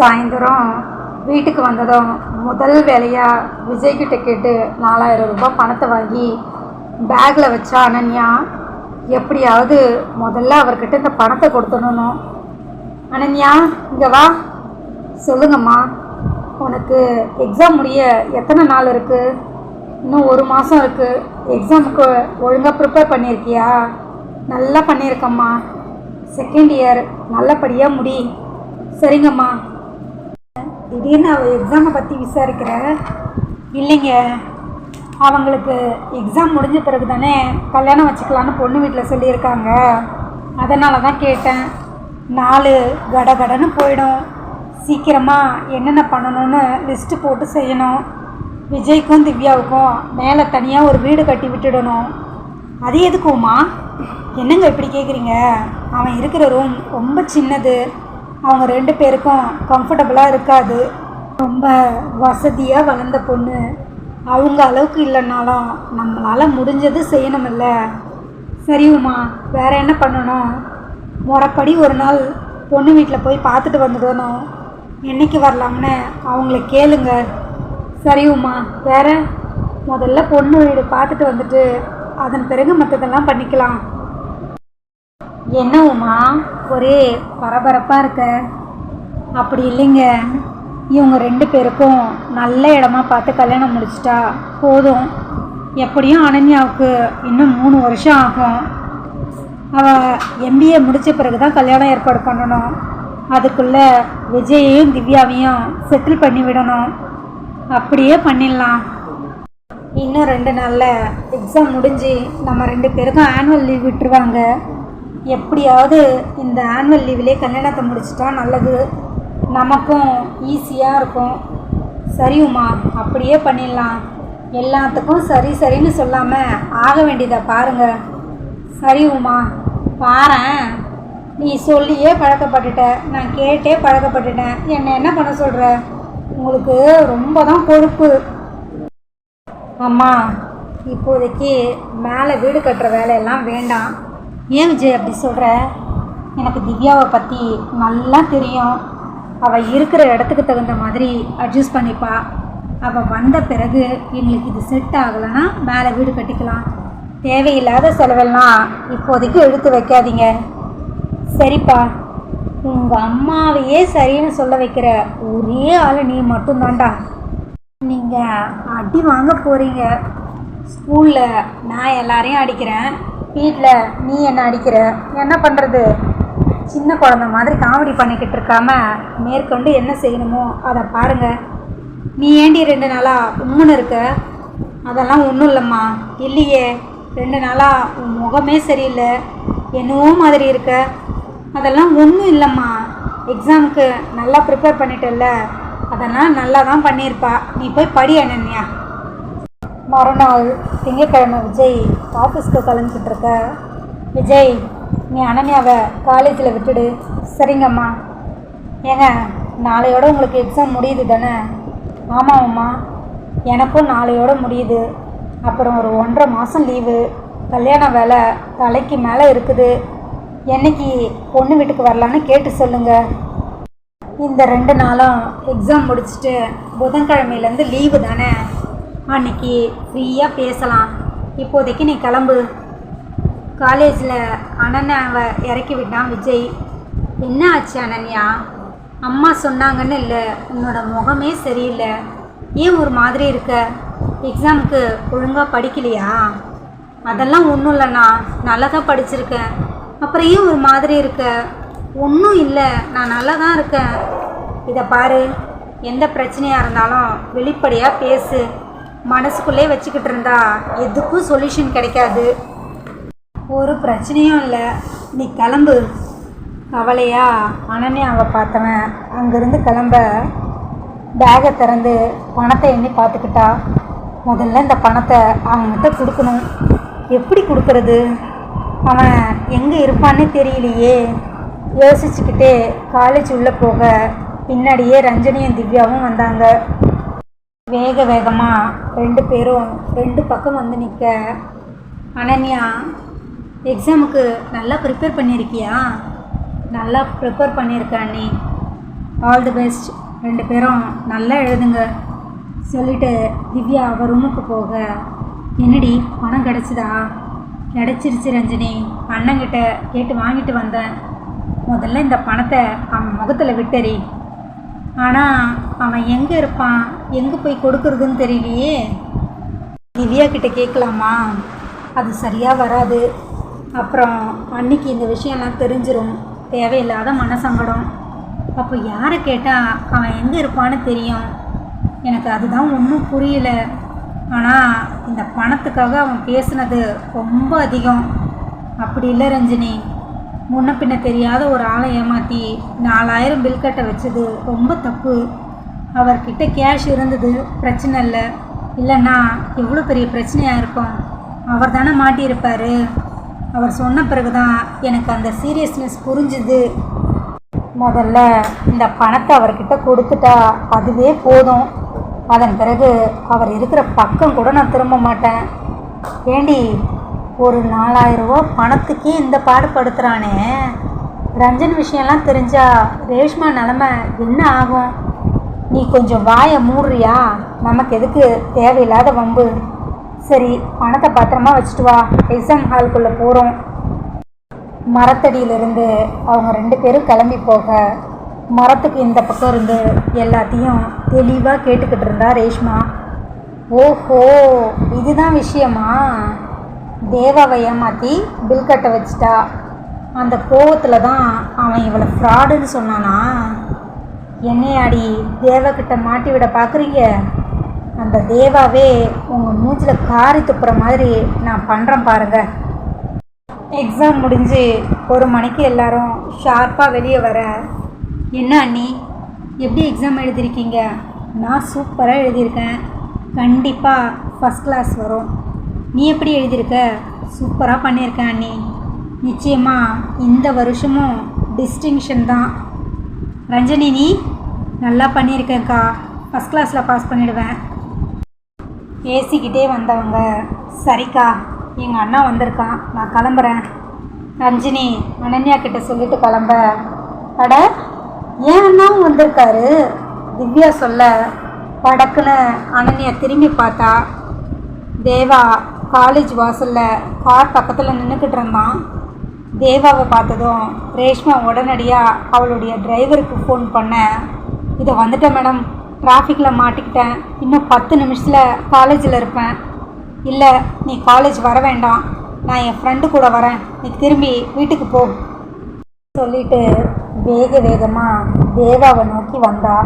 சாயந்தரம் வீட்டுக்கு வந்ததும் முதல் வேலையாக விஜய்கிட்ட கேட்டு நாலாயிரம் ரூபாய் பணத்தை வாங்கி பேக்கில் வச்சா அனன்யா எப்படியாவது முதல்ல அவர்கிட்ட இந்த பணத்தை கொடுத்துடணும். அனன்யா இங்கே வா. சொல்லுங்கம்மா. உனக்கு எக்ஸாம் முடிய எத்தனை நாள் இருக்குது இன்னும் ஒரு மாதம் இருக்குது எக்ஸாமுக்கு ஒழுங்காக ப்ரிப்பேர் பண்ணியிருக்கியா? நல்லா பண்ணியிருக்கம்மா. செகண்ட் இயர் நல்லபடியாக முடி. சரிங்கம்மா. திடீர்னு அவள் எக்ஸாமை பற்றி விசாரிக்கிற. இல்லைங்க. அவங்களுக்கு எக்ஸாம் முடிஞ்ச பிறகு தானே கல்யாணம் வச்சுக்கலான்னு பொண்ணு வீட்டில் சொல்லியிருக்காங்க. அதனால தான் கேட்டேன். நாலு கடகடன்னு போயிடும். சீக்கிரமாக என்னென்ன பண்ணணும்னு லிஸ்ட்டு போட்டு செய்யணும். விஜய்க்கும் திவ்யாவுக்கும் மேலே தனியாக ஒரு வீடு கட்டி விட்டுடணும். அது எதுக்குமா என்னங்க இப்படி கேட்குறீங்க அவன் இருக்கிற ரூம் ரொம்ப சின்னது. அவங்க ரெண்டு பேருக்கும் கம்ஃபர்டபுளாக இருக்காது. ரொம்ப வசதியாக வளர்ந்த பொண்ணு. அவங்க அளவுக்கு இல்லைனாலும் நம்மளால் முடிஞ்சது செய்யணுமில்ல சரி உமா வேறு என்ன பண்ணணும்? முறைப்படி ஒரு நாள் பொண்ணு வீட்டில் போய் பார்த்துட்டு வந்துடணும். என்னைக்கு வரலாம்னு அவங்கள கேளுங்க. சரி உமா வேற? முதல்ல பொண்ணு வீடு பார்த்துட்டு வந்துட்டு அதன் பிறகு மற்றதெல்லாம் பண்ணிக்கலாம். என்ன உமா ஒரே பரபரப்பாக இருக்க. அப்படி இல்லைங்க. இவங்க ரெண்டு பேருக்கும் நல்ல இடமா பார்த்து கல்யாணம் முடிச்சிட்டா போதும். எப்படியும் அனன்யாவுக்கு இன்னும் மூணு வருஷம் ஆகும். அவள் எம்பிஏ முடித்த பிறகு தான் கல்யாணம் ஏற்பாடு பண்ணணும். அதுக்குள்ளே விஜயையும் திவ்யாவையும் செட்டில் பண்ணி விடணும். அப்படியே பண்ணிடலாம். இன்னும் ரெண்டு நாளில் எக்ஸாம் முடிஞ்சு நம்ம ரெண்டு பேருக்கும் ஆனுவல் லீவ் விட்டுருவாங்க. எப்படியாவது இந்த ஆனுவல் லீவ்லேயே கல்யாணத்தை முடிச்சிட்டா நல்லது. நமக்கும் ஈஸியாக இருக்கும். சரி உமா அப்படியே பண்ணிடலாம். எல்லாத்துக்கும் சரி சரின்னு சொல்லாமல் ஆக வேண்டியதை பாருங்கள் சரி உமா நீ சொல்லியே பழக்கப்பட்டுட்ட. நான் கேட்டே பழக்கப்பட்டுட்டேன் என்னை என்ன பண்ண சொல்கிற உங்களுக்கு ரொம்ப தான் கொழுப்பு அம்மா இப்போதைக்கு மேலே வீடு கட்டுற வேலையெல்லாம் வேண்டாம். ஏன் விஜய் அப்படி சொல்கிற எனக்கு திவ்யாவை பற்றி நல்லா தெரியும். அவள் இருக்கிற இடத்துக்கு தகுந்த மாதிரி அட்ஜஸ்ட் பண்ணிப்பா. அவள் வந்த பிறகு எங்களுக்கு இது செட் ஆகலைன்னா மேலே வீடு கட்டிக்கலாம். தேவையில்லாத செலவெல்லாம் இப்போதைக்கு எடுத்து வைக்காதீங்க. சரிப்பா. உங்கள் அம்மாவையே சரின்னு சொல்ல வைக்கிற ஒரே ஆள் நீ மட்டும்தான்டா. நீங்கள் அடி வாங்க போகிறீங்க ஸ்கூலில் நான் எல்லாரையும் அடிக்கிறேன். வீட்டில் நீ என்ன அடிக்கிற? என்ன பண்ணுறது சின்ன குழந்த மாதிரி காமெடி பண்ணிக்கிட்டு இருக்காம மேற்கொண்டு என்ன செய்யணுமோ அதை பாருங்கள் நீ ஏண்டி ரெண்டு நாளாக உம்முன்னு இருக்க? அதெல்லாம் ஒன்றும் இல்லைம்மா. இல்லையே. ரெண்டு நாளாக உன் முகமே சரியில்லை. என்னவோ மாதிரி இருக்க. அதெல்லாம் ஒன்றும் இல்லைம்மா. எக்ஸாமுக்கு நல்லா ப்ரிப்பேர் பண்ணிட்டல்ல. அதெல்லாம் நல்லா தான் பண்ணியிருப்பா. நீ போய் படி அனன்யா. மறுநாள் திங்கட்கிழமை விஜய் ஆஃபீஸ்க்கு கிளம்பிக்கிட்டு இருக்க விஜய் நீ அனன்யாவை காலேஜில் விட்டுடு. சரிங்கம்மா. ஏங்க நாளையோட உங்களுக்கு எக்ஸாம் முடியுது தானே? ஆமாம்மா எனக்கும் நாளையோட முடியுது. அப்புறம் ஒரு ஒன்றரை மாதம் லீவு கல்யாண வேலை தலைக்கு மேலே இருக்குது. என்னைக்கு பொண்ணு வீட்டுக்கு வரலான்னு கேட்டு சொல்லுங்கள் இந்த ரெண்டு நாளும் எக்ஸாம் முடிச்சுட்டு புதன்கிழமையிலேருந்து லீவு தானே? அன்னைக்கு ஃப்ரீயாக பேசலாம். இப்போதைக்கு நீ கிளம்பு. காலேஜில் அனன்யாவை இறக்கி விட்டான் விஜய். என்ன ஆச்சு அனன்யா? அம்மா சொன்னாங்கன்னு இல்லை. உன்னோட முகமே சரியில்லை. ஏன் ஒரு மாதிரி இருக்க? எக்ஸாமுக்கு ஒழுங்காக படிக்கலையா? அதெல்லாம் ஒன்றும் இல்லைண்ணா. நல்லா தான் படிச்சிருக்கேன். அப்புறம் ஏன் ஒரு மாதிரி இருக்க? ஒன்றும் இல்லை. நான் நல்லா தான் இருக்கேன். இதை பாரு. எந்த பிரச்சனையாக இருந்தாலும் வெளிப்படையாக பேசு. மனசுக்குள்ளே வச்சுக்கிட்டு இருந்தா எதுக்கும் சொல்யூஷன் கிடைக்காது. ஒரு பிரச்சனையும் இல்லை. நீ கிளம்பு. கவலையா? அனன்யாவை பார்த்தவன் அங்கேருந்து கிளம்ப பேகை திறந்து பணத்தை எண்ணி பார்த்துக்கிட்டா. முதல்ல இந்த பணத்தை அவன்கிட்ட கொடுக்கணும். எப்படி கொடுக்கறது? அவன் எங்கே இருப்பான்னு தெரியலையே. யோசிச்சுக்கிட்டே காலேஜ் உள்ளே போக பின்னாடியே ரஞ்சனியும் திவ்யாவும் வந்தாங்க. வேக வேகமாக ரெண்டு பேரும் ரெண்டு பக்கம் வந்து நிற்க அனன்யா எக்ஸாமுக்கு நல்லா ப்ரிப்பேர் பண்ணியிருக்கியா நல்லா ப்ரிப்பேர் பண்ணியிருக்க அண்ணி. ஆல் தி பெஸ்ட் ரெண்டு பேரும் நல்லா எழுதுங்க. சொல்லிட்டு திவ்யா அவர் ரூமுக்கு போக. என்னடி பணம் கிடச்சிதா? கிடச்சிருச்சு ரஞ்சினி. அண்ணங்கிட்ட கேட்டு வாங்கிட்டு வந்தேன். முதல்ல இந்த பணத்தை அவன் முகத்தில் விட்டறி ஆனால் அவன் எங்கே இருப்பான்? எங்கே போய் கொடுக்குறதுன்னு தெரியலையே. திவ்யா கிட்ட கேட்கலாமா? அது சரியாக வராது. அப்புறம் அன்னைக்கு இந்த விஷயம்லாம் தெரிஞ்சிடும் தேவையில்லாத மனசங்கடம். அப்போ யாரை கேட்டால் அவன் எங்கே இருப்பான்னு தெரியும். எனக்கு அதுதான் ஒன்றும் புரியல. ஆனால் இந்த பணத்துக்காக அவன் பேசுனது ரொம்ப அதிகம். அப்படி இல்லை ரஞ்சினி. முன்ன பின்ன தெரியாத ஒரு ஆளை ஏமாற்றி நாலாயிரம் பில் கட்ட வச்சது ரொம்ப தப்பு. அவர்கிட்ட கேஷ் இருந்தது பிரச்சனை இல்லை. இல்லைன்னா எவ்வளோ பெரிய பிரச்சனையாக இருக்கும்? அவர் தானே மாட்டியிருப்பார். அவர் சொன்ன பிறகு தான் எனக்கு அந்த சீரியஸ்னஸ் புரிஞ்சுது. முதல்ல இந்த பணத்தை அவர்கிட்ட கொடுத்துட்டா அதுவே போதும். அதன் பிறகு அவர் இருக்கிற பக்கம் கூட நான் திரும்ப மாட்டேன். ஏண்டி ஒரு நாலாயிரரூவா பணத்துக்கே இந்த பாடுபடுத்துகிறானே ரஞ்சன் விஷயம்லாம் தெரிஞ்சால் ரேஷ்மா நிலமை என்ன ஆகும்? நீ கொஞ்சம் வாயை மூடுறியா? நமக்கு எதுக்கு தேவையில்லாத வம்பு. சரி பணத்தை பத்திரமா வச்சுட்டு வா. எக்ஸாம் ஹாலுக்குள்ளே போகிறோம் மரத்தடியிலிருந்து அவங்க ரெண்டு பேரும் கிளம்பி போக மரத்துக்கு இந்த பக்கம் இருந்து எல்லாத்தையும் தெளிவாக கேட்டுக்கிட்டு இருந்தா ரேஷ்மா. ஓஹோ இதுதான் விஷயமா? தேவாவை ஏமாற்றி பில் கட்ட வச்சிட்டா. அந்த கோவத்தில் தான் அவன் இவளை ஃப்ராடுன்னு சொன்னானா? என்னையாடி தேவக்கிட்ட மாட்டி விட பார்க்குறீங்க அந்த தேவாவே உங்கள் மூஞ்சில் காரி துப்புற மாதிரி நான் பண்ணுறேன் பாருங்கள் எக்ஸாம் முடிஞ்சு ஒரு மணிக்கு எல்லாரும் ஷார்ப்பாக வெளியே வர. என்ன அண்ணி? எப்படி எக்ஸாம் எழுதியிருக்கீங்க நான் சூப்பராக எழுதியிருக்கேன். கண்டிப்பாக ஃபஸ்ட் கிளாஸ் வரும். நீ எப்படி எழுதியிருக்க? சூப்பராக பண்ணியிருக்கேன் அண்ணி. நிச்சயமாக இந்த வருஷமும் டிஸ்டிங்ஷன் தான். ரஞ்சனி நீ நல்லா பண்ணியிருக்கேன்க்கா ஃபஸ்ட் கிளாஸில் பாஸ் பண்ணிடுவேன். பேசிக்கிட்டே வந்தவங்க. சரிக்கா எங்கள் அண்ணா வந்திருக்கான். நான் கிளம்புறேன். ரஞ்சினி அனன்யா கிட்ட சொல்லிட்டு கிளம்ப. அட ஏன் அண்ணாவும் வந்திருக்காரு? திவ்யா சொல்ல. படக்குன்னு அனன்யா திரும்பி பார்த்தா தேவா காலேஜ் வாசலில் கார் பக்கத்தில் நின்றுக்கிட்டு இருந்தான். தேவாவை பார்த்ததும் ரேஷ்மா உடனடியாக அவளுடைய டிரைவருக்கு ஃபோன் பண்ண இதை வந்துட்டேன் மேடம் டிராஃபிக்கில் மாட்டிக்கிட்டேன். இன்னும் பத்து நிமிஷத்தில் காலேஜில் இருப்பேன். இல்லை நீ காலேஜ் வர வேண்டாம். நான் என் ஃப்ரெண்டு கூட வரேன். நீ திரும்பி வீட்டுக்கு போ. சொல்லிட்டு வேக வேகமாக தேவாவை நோக்கி வந்தா.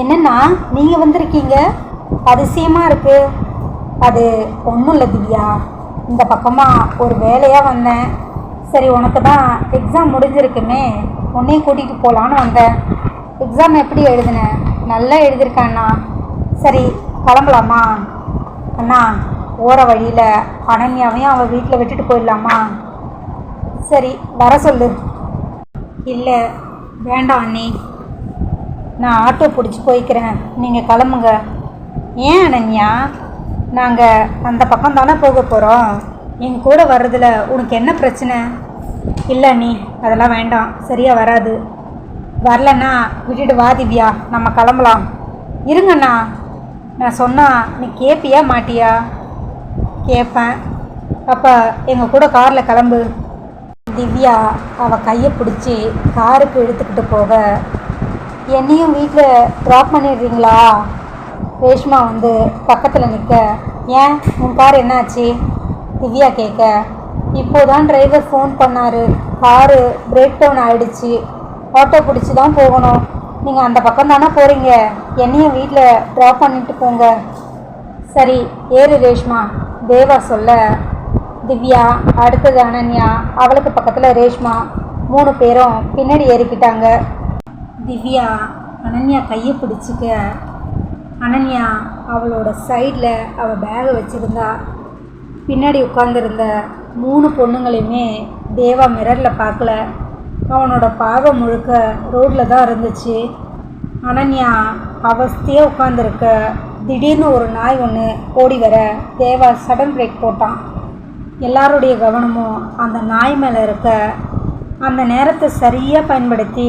என்னென்னா நீங்கள் வந்திருக்கீங்க? அதிசயமாக இருக்குது அது ஒன்றும் இல்லை திவ்யா. இந்த பக்கமாக ஒரு வேலையாக வந்தேன். சரி உனக்கு தான் எக்ஸாம் முடிஞ்சிருக்குமே. உன்னையும் கூட்டிகிட்டு போகலான்னு வந்தேன். எக்ஸாம் எப்படி எழுதுனேன் நல்லா எழுதியிருக்கேன் சரி கிளம்பலாமா? அண்ணா ஓர வழியில் அனன்யாவையும் அவள் வீட்டில் விட்டுட்டு போயிடலாமா? சரி வர சொல்லு. இல்லை வேண்டாம் அண்ணி. நான் ஆட்டோ பிடிச்சி போய்க்கிறேன். நீங்கள் கிளம்புங்க. ஏன் அனன்யா? நாங்கள் அந்த பக்கம் தானே போக போகிறோம் எங்கள் கூட வர்றதுல உனக்கு என்ன பிரச்சனை? இல்லை நீ அதெல்லாம் வேண்டாம். சரியாக வராது. வரலன்னா விட்டுட்டு வா திவ்யா நம்ம கிளம்பலாம். இருங்கண்ணா. நான் சொன்னால் நீ கேட்பியா மாட்டியா? கேட்பேன் அப்போ எங்கள் கூட காரில் கிளம்பு. திவ்யா அவள் கையை பிடிச்சி காருக்கு இழுத்துக்கிட்டு போக என்னையும் வீட்டில் ட்ராப் பண்ணிடுறீங்களா? ரேஷ்மா வந்து பக்கத்தில் நிற்க ஏன்? உன் கார் என்னாச்சு? திவ்யா கேட்க இப்போதான் டிரைவர் ஃபோன் பண்ணார். காரு பிரேக் டவுன் ஆகிடுச்சி ஆட்டோ பிடிச்சி தான் போகணும். நீங்கள் அந்த பக்கம் தானே போகிறீங்க என்னையும் வீட்டில் ட்ராப் பண்ணிட்டு போங்க. சரி ஏறு ரேஷ்மா. தேவா சொல்ல திவ்யா அடுத்தது அனன்யா அவளுக்கு பக்கத்தில் ரேஷ்மா. மூணு பேரும் பின்னாடி ஏறிக்கிட்டாங்க. திவ்யா அனன்யா கையை பிடிச்சிக்க. அனன்யா அவளோட சைடில் அவள் பேகை வச்சுருந்தா. பின்னாடி உட்காந்துருந்த மூணு பொண்ணுங்களையுமே தேவா மிரரில் பார்க்கல. அவனோட பாகம் முழுக்க ரோட்டில் தான் இருந்துச்சு. அனன்யா அவஸ்தையாக உட்காந்துருக்க திடீர்னு ஒரு நாய் ஒன்று ஓடி வர தேவா சடன் பிரேக் போட்டான். எல்லாருடைய கவனமும் அந்த நாய் மேலே இருக்க. அந்த நேரத்தை சரியாக பயன்படுத்தி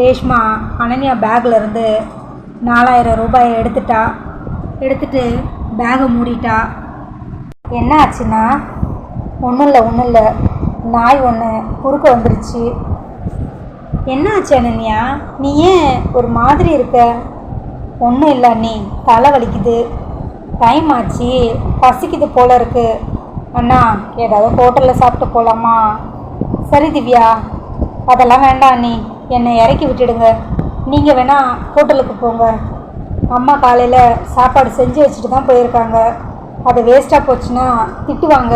ரேஷ்மா அனன்யா பேக்லேருந்து நாலாயிரம் ரூபாயை எடுத்துட்டா. எடுத்துட்டு பேகை மூடிட்டா. என்ன ஆச்சுன்னா ஒன்றும் இல்லை ஒன்றும் இல்லை நாய் ஒன்று குறுக்க வந்துருச்சு. என்ன ஆச்சு அனன்யா? நீ ஏன் ஒரு மாதிரி இருக்க? ஒன்றும் இல்லை அண்ணி. தலை வலிக்குது. டைம் ஆச்சு. பசிக்குது போல இருக்கு. அண்ணா ஏதாவது ஹோட்டலில் சாப்பிட்டு போகலாமா சரி திவ்யா. அதெல்லாம் வேண்டாம் நீ என்னை இறக்கி விட்டுடுங்க. நீங்கள் வேணால் ஹோட்டலுக்கு போங்க. அம்மா காலையில் சாப்பாடு செஞ்சு வச்சுட்டு தான் போயிருக்காங்க. அது வேஸ்ட்டாக போச்சுன்னா திட்டுவாங்க.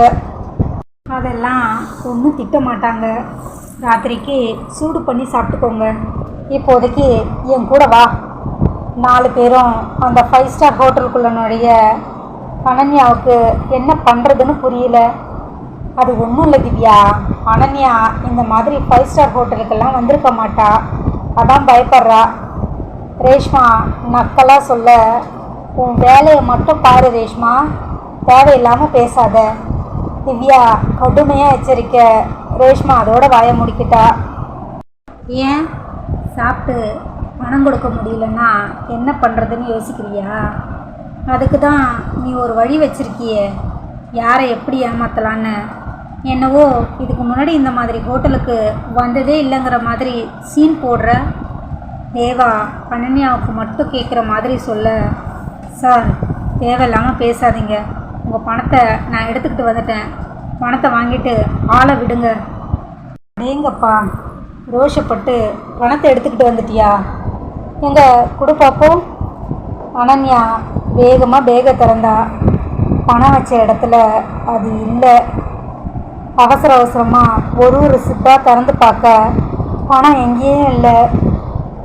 அதெல்லாம் ஒன்றும் திட்ட மாட்டாங்க. ராத்திரிக்கு சூடு பண்ணி சாப்பிட்டுக்கோங்க. இப்போதைக்கு என் கூட வா. நாலு பேரும் அந்த ஃபைவ் ஸ்டார் ஹோட்டலுக்குள்ள நுழைய அனன்யாவுக்கு என்ன பண்ணுறதுன்னு புரியல. அது ஒன்றும் இல்லை திவ்யா. அனன்யா இந்த மாதிரி ஃபைவ் ஸ்டார் ஹோட்டலுக்கெல்லாம் வந்திருக்க மாட்டா. அதான் பயப்படுறா. ரேஷ்மா நக்கலாக சொல்ல உன் வேலையை மட்டும் பாரு ரேஷ்மா. தேவையில்லாமல் பேசாத. திவ்யா கடுமையாக எச்சரிக்க. ரேஷ்மா அதோட வாய முடிக்கிட்டா. ஏன்? சாப்பிட்டு பணம் கொடுக்க முடியலன்னா என்ன பண்ணுறதுன்னு யோசிக்கிறியா? அதுக்கு தான் நீ ஒரு வழி வச்சிருக்கியே. யாரை எப்படி ஏமாத்தலான்னு. என்னவோ இதுக்கு முன்னாடி இந்த மாதிரி ஹோட்டலுக்கு வந்ததே இல்லைங்கிற மாதிரி சீன் போடுற. தேவா அனன்யாவுக்கு மட்டும் கேட்குற மாதிரி சொல்ல. சார் தேவையில்லாமல் பேசாதீங்க. உங்கள் பணத்தை நான் எடுத்துக்கிட்டு வந்துட்டேன். பணத்தை வாங்கிட்டு ஆளை விடுங்க. அடேங்கப்பா ரோஷப்பட்டு பணத்தை எடுத்துக்கிட்டு வந்துட்டியா? எங்க கொடு பார்ப்போம் அனன்யா வேகமாக வேக திறந்தா. பணம் வச்ச இடத்துல அது இல்லை. அவசர அவசரமாக ஒரு ஒரு சிப்பாக திறந்து பார்க்க. பணம் எங்கேயும் இல்லை.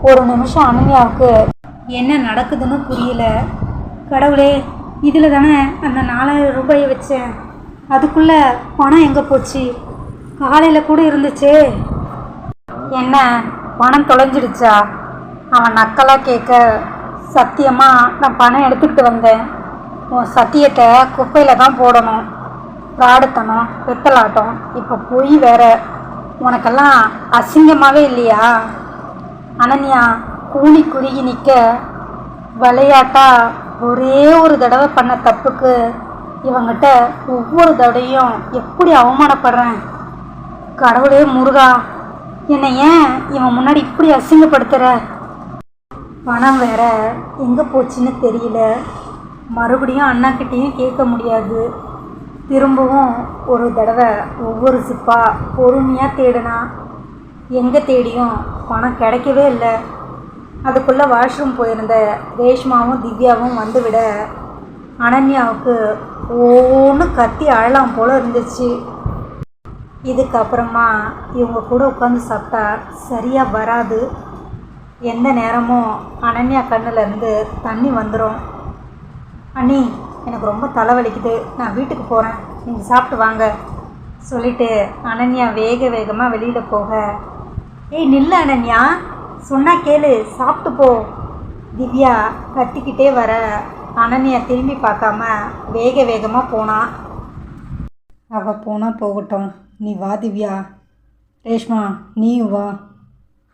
ஒரு நிமிஷம் அனன்யாவுக்கு என்ன நடக்குதுன்னு புரியல. கடவுளே இதில் தானே அந்த நாலாயிரம் ரூபாயை வச்சேன். அதுக்குள்ளே பணம் எங்கே போச்சு? காலையில் கூட இருந்துச்சே. என்ன பணம் தொலைஞ்சிடுச்சா? அவன் நக்கலாக கேட்க சத்தியமாக நான் பணம் எடுத்துக்கிட்டு வந்தேன். உன் சத்தியத்தை குப்பையில் தான் போடணும். பிராடுத்தனம் பித்தலாட்டம் இப்போ பொய் வேற. உனக்கெல்லாம் அசிங்கமாகவே இல்லையா? அனன்யா கூலி குறுகி நிற்க விளையாட்டா ஒரே ஒரு தடவை பண்ண தப்புக்கு இவங்கிட்ட ஒவ்வொரு தடவையும் எப்படி அவமானப்படுறேன்? கடவுளே முருகா என்னை ஏன் இவன் முன்னாடி இப்படி அசிங்கப்படுத்துகிற பணம் வேற எங்கே போச்சுன்னு தெரியல. மறுபடியும் அண்ணாக்கிட்டேயும் கேட்க முடியாது. திரும்பவும் ஒரு தடவை ஒவ்வொரு சிப்பா பொறுமையாக தேடினா எங்கே தேடியும் பணம் கிடைக்கவே இல்லை. அதுக்குள்ளே வாஷ்ரூம் போயிருந்த ரேஷ்மாவும் திவ்யாவும் வந்துவிட அனன்யாவுக்கு ஒவ்வொன்று கத்தி அழலாம் போல் இருந்துச்சு. இதுக்கப்புறமா இவங்க கூட உட்காந்து சாப்பிட்டா சரியாக வராது. எந்த நேரமும் அனன்யா கண்ணிலேருந்து தண்ணி வந்துடும் அண்ணி எனக்கு ரொம்ப தலைவலிக்குது. நான் வீட்டுக்கு போகிறேன் நீங்கள் சாப்பிட்டு வாங்க. சொல்லிட்டு அனன்யா வேக வேகமாக வெளியில் போக ஏய் நில்ல அனன்யா. சொன்னா கேளு சாப்பிட்டு போ. திவ்யா கத்திக்கிட்டே வர அனன்யா திரும்பி பார்க்காம வேக வேகமாக போனா. அவள் போனால் போகட்டும். நீ வா திவ்யா. ரேஷ்மா நீயும் வா.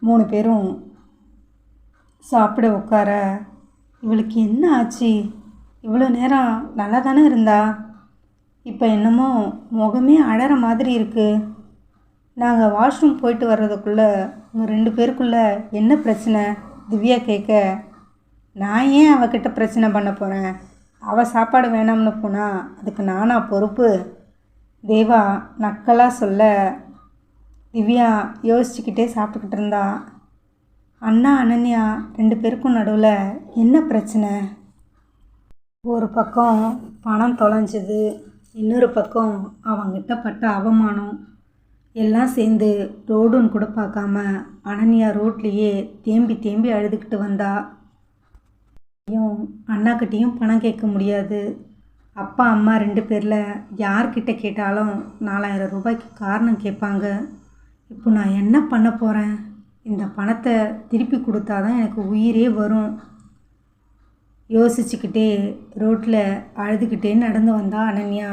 மூணு பேரும் சாப்பிட உட்கார. இவளுக்கு என்ன ஆச்சு? இவ்வளோ நேரம் நல்லா தானே இருந்தா? இப்போ என்னமோ முகமே அழற மாதிரி இருக்கு. நாங்கள் வாஷ்ரூம் போயிட்டு வர்றதுக்குள்ளே உங்கள் ரெண்டு பேருக்குள்ளே என்ன பிரச்சனை? திவ்யா கேட்க நான் ஏன் அவகிட்ட பிரச்சனை பண்ண போகிறேன் அவள் சாப்பாடு வேணாம்னு போனால் அதுக்கு நானா பொறுப்பு? தேவா நக்கலாக சொல்ல திவ்யா யோசிச்சுக்கிட்டே சாப்பிட்டுக்கிட்டு இருந்தா. அண்ணா அனன்யா ரெண்டு பேருக்கும் நடுவில் என்ன பிரச்சனை? ஒரு பக்கம் பணம் தொலைஞ்சது இன்னொரு பக்கம் அவங்கிட்ட பட்ட அவமானம். எல்லாம் சேர்ந்து ரோடுன்னு கூட பார்க்காம அனன்யா ரோட்லேயே தேம்பி தேம்பி அழுதுகிட்டு வந்தா. ஐயும் அண்ணாக்கிட்டேயும் பணம் கேட்க முடியாது. அப்பா அம்மா ரெண்டு பேரில் யார்கிட்ட கேட்டாலும் நாலாயிரம் ரூபாய்க்கு காரணம் கேட்பாங்க. இப்போ நான் என்ன பண்ண போகிறேன் இந்த பணத்தை திருப்பி கொடுத்தாதான் எனக்கு உயிரே வரும். யோசிச்சுக்கிட்டே ரோட்டில் அழுதுகிட்டே நடந்து வந்தா அனன்யா.